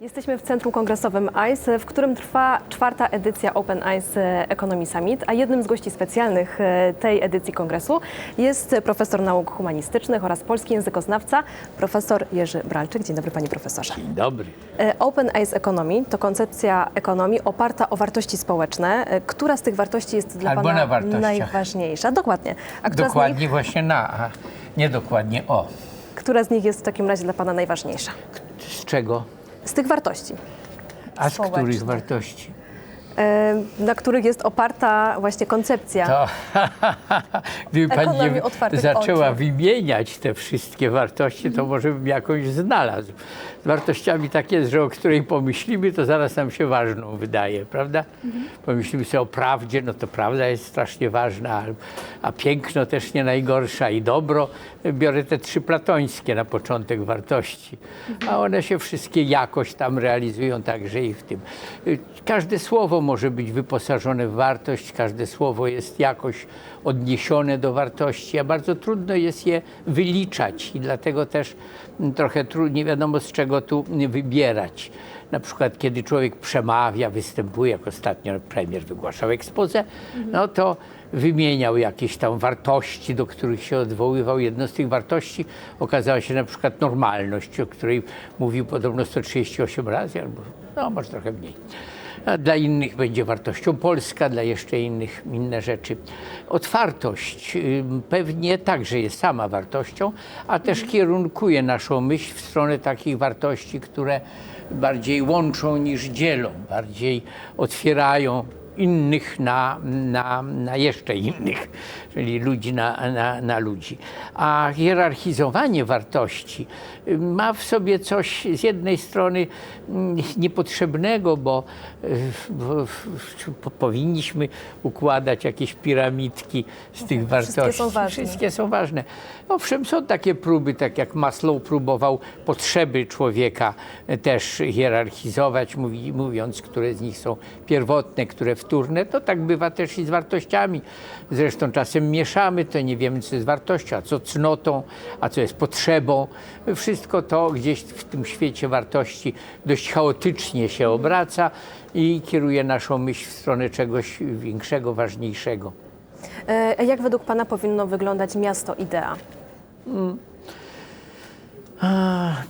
Jesteśmy w Centrum Kongresowym ICE, w którym trwa czwarta edycja Open ICE Economy Summit, a jednym z gości specjalnych e, tej edycji kongresu jest profesor nauk humanistycznych oraz polski językoznawca, profesor Jerzy Bralczyk. Dzień dobry panie profesorze. Dzień dobry. E, Open ICE Economy to koncepcja ekonomii oparta o wartości społeczne. E, Która z tych wartości jest dla Albo pana na najważniejsza? Dokładnie. A Dokładnie właśnie na, a nie dokładnie o. nich, która z nich jest w takim razie dla pana najważniejsza? Z czego? Z tych wartości. A z których wartości? E, Na których jest oparta właśnie koncepcja. To gdyby pani zaczęła oczu. wymieniać te wszystkie wartości, to może bym jakąś znalazł. Z wartościami tak jest, że o której pomyślimy, to zaraz nam się ważną wydaje, prawda? Pomyślimy sobie o prawdzie, no to prawda jest strasznie ważna, a, piękno też nie najgorsza i dobro. Biorę te trzy platońskie na początek wartości, a one się wszystkie jakoś tam realizują także i w tym. Y, Każde słowo może być wyposażone w wartość, każde słowo jest jakoś odniesione do wartości, a bardzo trudno jest je wyliczać i dlatego też mm, trochę nie wiadomo z czego tu wybierać. Na przykład, kiedy człowiek przemawia, występuje, jak ostatnio premier wygłaszał ekspozę, no to wymieniał jakieś tam wartości, do których się odwoływał. Jedną z tych wartości okazała się na przykład normalność, o której mówił podobno 138 razy, albo no, może trochę mniej. A dla innych będzie wartością Polska, dla jeszcze innych inne rzeczy. Otwartość ym, pewnie także jest sama wartością, a też kierunkuje naszą myśl w stronę takich wartości, które bardziej łączą niż dzielą, bardziej otwierają innych na, na, na jeszcze innych, czyli ludzi na, na, na ludzi. A hierarchizowanie wartości y, ma w sobie coś z jednej strony mm, niepotrzebnego, bo, y, w- powinniśmy układać jakieś piramidki z tych wartości. są ważne. Wszystkie są ważne. Owszem, są takie próby, tak jak Maslow próbował potrzeby człowieka e, też hierarchizować, mówi, mówiąc, które z nich są pierwotne, które wtórne. To tak bywa też i z wartościami. Zresztą czasem mieszamy, to nie wiemy, co jest wartością, a co cnotą, a co jest potrzebą. Wszystko to gdzieś w tym świecie wartości dość chaotycznie się obraca i kieruje naszą myśl w stronę czegoś większego, ważniejszego. E, a Jak według pana powinno wyglądać miasto idea? A,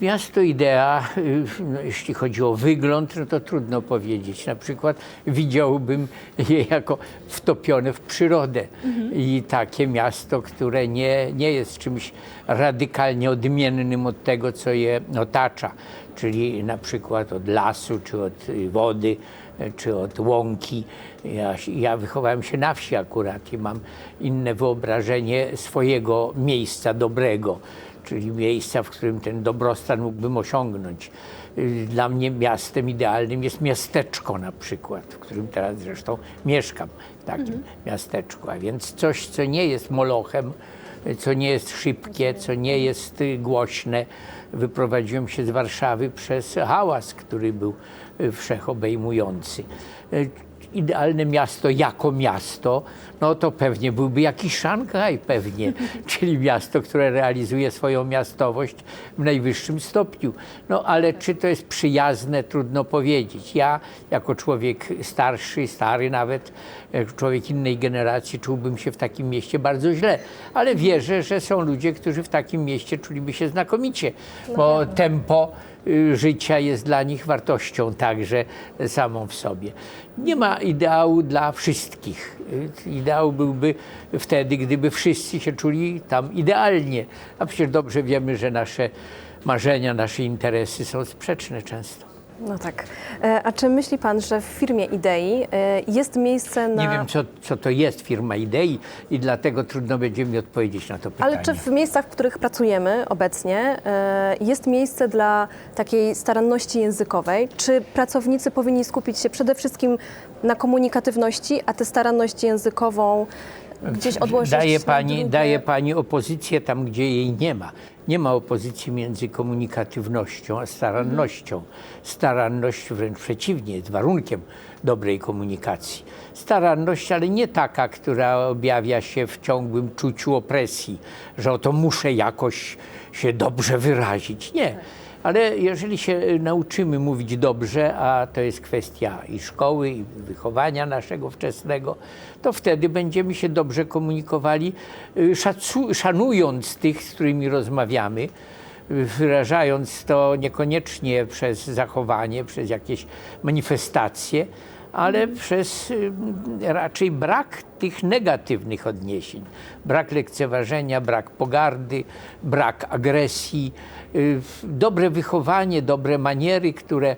Miasto idea, y, jeśli chodzi o wygląd, no to trudno powiedzieć. Na przykład widziałbym je jako wtopione w przyrodę i takie miasto, które nie, nie jest czymś radykalnie odmiennym od tego, co je otacza, czyli na przykład od lasu, czy od y, wody, y, czy od łąki. Ja, ja wychowałem się na wsi akurat i mam inne wyobrażenie swojego miejsca dobrego czyli miejsca, w którym ten dobrostan mógłbym osiągnąć. Y, Dla mnie miastem idealnym jest miasteczko na przykład, w którym teraz zresztą mieszkam, w takim miasteczku. A więc coś, co nie jest molochem, co nie jest szybkie, co nie jest y, głośne. Wyprowadziłem się z Warszawy przez hałas, który był y, wszechobejmujący. Idealne miasto jako miasto, no to pewnie byłby jakiś Szanghaj pewnie, czyli miasto, które realizuje swoją miastowość w najwyższym stopniu. No ale czy to jest przyjazne, trudno powiedzieć. Ja jako człowiek starszy, stary nawet, jako człowiek innej generacji czułbym się w takim mieście bardzo źle, ale wierzę, że są ludzie, którzy w takim mieście czuliby się znakomicie, bo tempo y, życia jest dla nich wartością także samą w sobie. Nie ma ideału dla wszystkich. Y, Ideał byłby wtedy, gdyby wszyscy się czuli tam idealnie. A przecież dobrze wiemy, że nasze marzenia, nasze interesy są sprzeczne często. No tak. E, A czy myśli pan, że w firmie idei e, jest miejsce na... Nie wiem, co, co to jest firma idei i dlatego trudno będzie mi odpowiedzieć na to pytanie. Ale czy w miejscach, w których pracujemy obecnie, e, jest miejsce dla takiej staranności językowej? Czy pracownicy powinni skupić się przede wszystkim na komunikatywności, a tę staranność językową gdzieś odłożyć daje pani, drugie? daje pani opozycję tam, gdzie jej nie ma. Nie ma opozycji między komunikatywnością a starannością. Staranność wręcz przeciwnie, jest warunkiem dobrej komunikacji. Staranność, ale nie taka, która objawia się w ciągłym czuciu opresji, że oto muszę jakoś się dobrze wyrazić. Nie. Ale jeżeli się y, nauczymy mówić dobrze, a to jest kwestia i szkoły, i wychowania naszego wczesnego, to wtedy będziemy się dobrze komunikowali, y, szanując tych, z którymi rozmawiamy, y, wyrażając to niekoniecznie przez zachowanie, przez jakieś manifestacje, ale przez y, raczej brak tych negatywnych odniesień. Brak lekceważenia, brak pogardy, brak agresji, y, dobre wychowanie, dobre maniery, które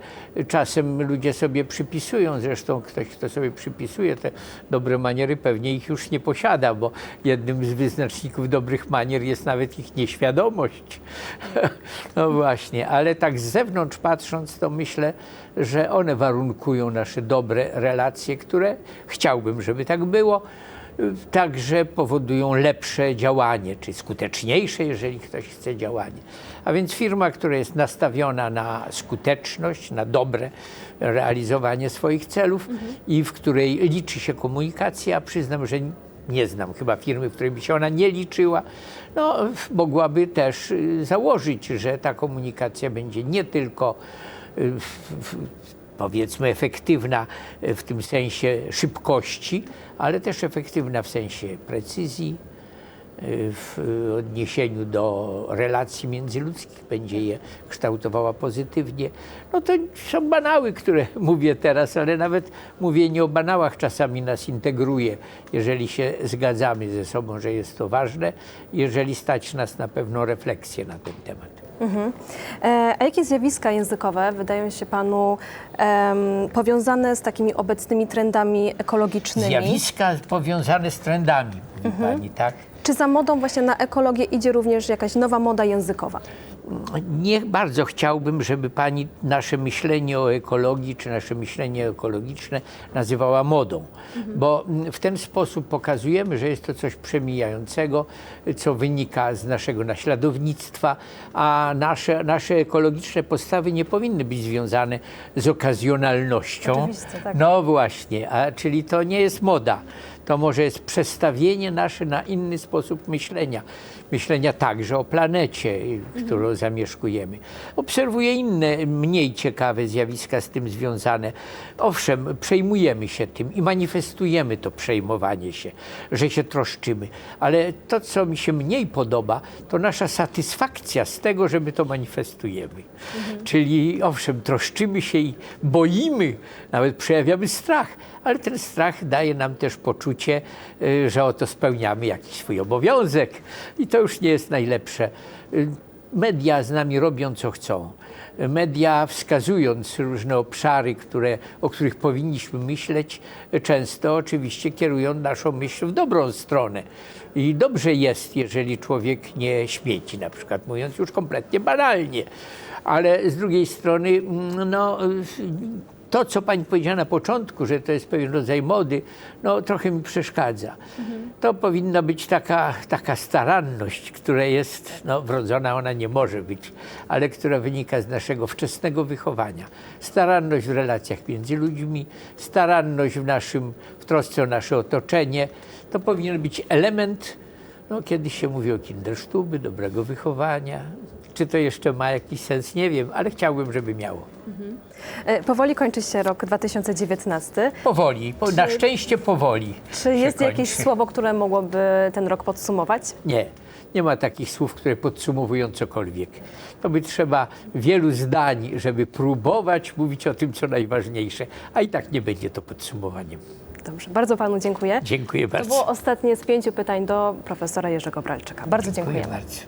czasem ludzie sobie przypisują. Zresztą ktoś, kto sobie przypisuje te dobre maniery, pewnie ich już nie posiada, bo jednym z wyznaczników dobrych manier jest nawet ich nieświadomość. No właśnie, ale tak z zewnątrz patrząc, to myślę, że one warunkują nasze dobre relacje, które chciałbym, żeby tak było. Także powodują lepsze działanie, czy skuteczniejsze, jeżeli ktoś chce działanie. A więc firma, która jest nastawiona na skuteczność, na dobre realizowanie swoich celów i w której liczy się komunikacja, przyznam, że nie znam chyba firmy, w której by się ona nie liczyła, no, mogłaby też y, założyć, że ta komunikacja będzie nie tylko y, powiedzmy efektywna y, w tym sensie szybkości, ale też efektywna w sensie precyzji, y, w y, odniesieniu do relacji międzyludzkich, będzie je kształtowała pozytywnie. No to są banały, które mówię teraz, ale nawet mówienie o banałach czasami nas integruje, jeżeli się zgadzamy ze sobą, że jest to ważne, jeżeli stać nas na pewną refleksję na ten temat. E, A jakie zjawiska językowe wydają się Panu em, powiązane z takimi obecnymi trendami ekologicznymi? Zjawiska powiązane z trendami, mówi pani, tak? Czy za modą właśnie na ekologię idzie również jakaś nowa moda językowa? Nie bardzo chciałbym, żeby pani nasze myślenie o ekologii, czy nasze myślenie ekologiczne nazywała modą, bo mm, w ten sposób pokazujemy, że jest to coś przemijającego, co wynika z naszego naśladownictwa, a nasze, nasze ekologiczne postawy nie powinny być związane z okazjonalnością. Oczywiście, tak. No właśnie, a, czyli to nie jest moda. To może jest przestawienie nasze na inny sposób myślenia. Myślenia także o planecie, którą zamieszkujemy. Obserwuję inne, mniej ciekawe zjawiska z tym związane. Owszem, przejmujemy się tym i manifestujemy to przejmowanie się, że się troszczymy. Ale to, co mi się mniej podoba, to nasza satysfakcja z tego, że my to manifestujemy. Czyli owszem, troszczymy się i boimy, nawet przejawiamy strach, ale ten strach daje nam też poczucie, y, że oto spełniamy jakiś swój obowiązek i to już nie jest najlepsze. Y, Media z nami robią, co chcą. Media wskazując różne obszary, które, o których powinniśmy myśleć, często oczywiście kierują naszą myśl w dobrą stronę. I dobrze jest, jeżeli człowiek nie śmieci, na przykład mówiąc już kompletnie banalnie. Ale z drugiej strony, mm, no, y, to, co pani powiedziała na początku, że to jest pewien rodzaj mody, no trochę mi przeszkadza. To powinna być taka, taka staranność, która jest no, wrodzona, ona nie może być, ale która wynika z naszego wczesnego wychowania. Staranność w relacjach między ludźmi, staranność w, naszym, w trosce o nasze otoczenie. To powinien być element, no, kiedy się mówi o kindersztuby, dobrego wychowania. Czy to jeszcze ma jakiś sens, nie wiem, ale chciałbym, żeby miało. E, Powoli kończy się rok 2019. Powoli, po, na szczęście powoli. Czy jest jakieś kończy. słowo, które mogłoby ten rok podsumować? Nie, nie ma takich słów, które podsumowują cokolwiek. To by trzeba wielu zdań, żeby próbować mówić o tym, co najważniejsze, a i tak nie będzie to podsumowaniem. Dobrze, bardzo Panu dziękuję. Dziękuję To bardzo. było ostatnie z pięciu pytań do profesora Jerzego Bralczyka. Bardzo dziękujemy. bardzo.